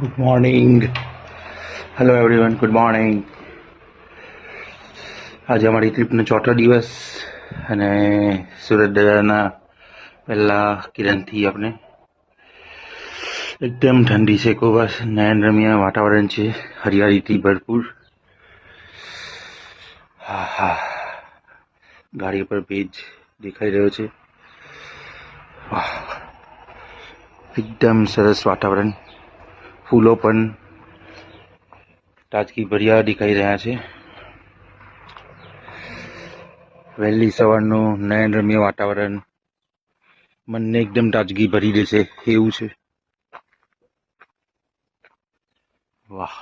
Good morning hello everyone good morning આજે અમારી ટ્રીપનો ચોથો દિવસ અને સુરત દરિયાના પહેલા કિરણથી આપણે એકદમ ઠંડી છે. નયન નયનરમ્ય વાતાવરણ છે. હરિયાળીથી ભરપૂર. હા હા. ગાડી પર ભેજ દેખાઈ રહ્યો છે. એકદમ સરસ વાતાવરણ. ફૂલો પણ તાજગી ભર્યા દેખાઈ રહ્યા છે. વહેલી સવારનું નયનરમ્ય વાતાવરણ મનને એકદમ તાજગી ભરી દેશે એવું છે. વાહ,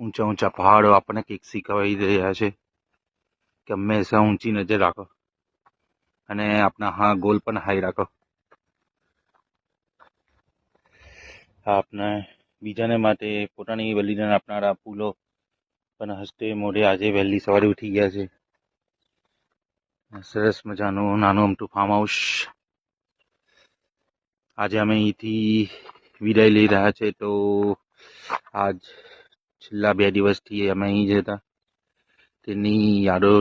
ઊંચા ઊંચા પહાડો આપણને કંઈક શીખવાઈ રહ્યા છે. કે હંમેશા ઊંચી નજર રાખો અને આપણા હા ગોલ પણ હાઈ રાખો. આપને બીજાને માટે પોતાની બલિદાન આપનારા ફૂલો પણ હસ્તે મોઢે આજે વહેલી સવારે ઉઠી ગયા છે. સરસ મજાનું નાનું અમથું ફાર્મ હાઉસ આજે અમે અહીંથી વિદાય લઈ રહ્યા છે તો આજ છેલ્લા બે દિવસથી અમે અહીં જ હતા. તેની યાદો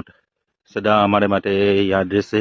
સદા અમારે માટે યાદ રહેશે.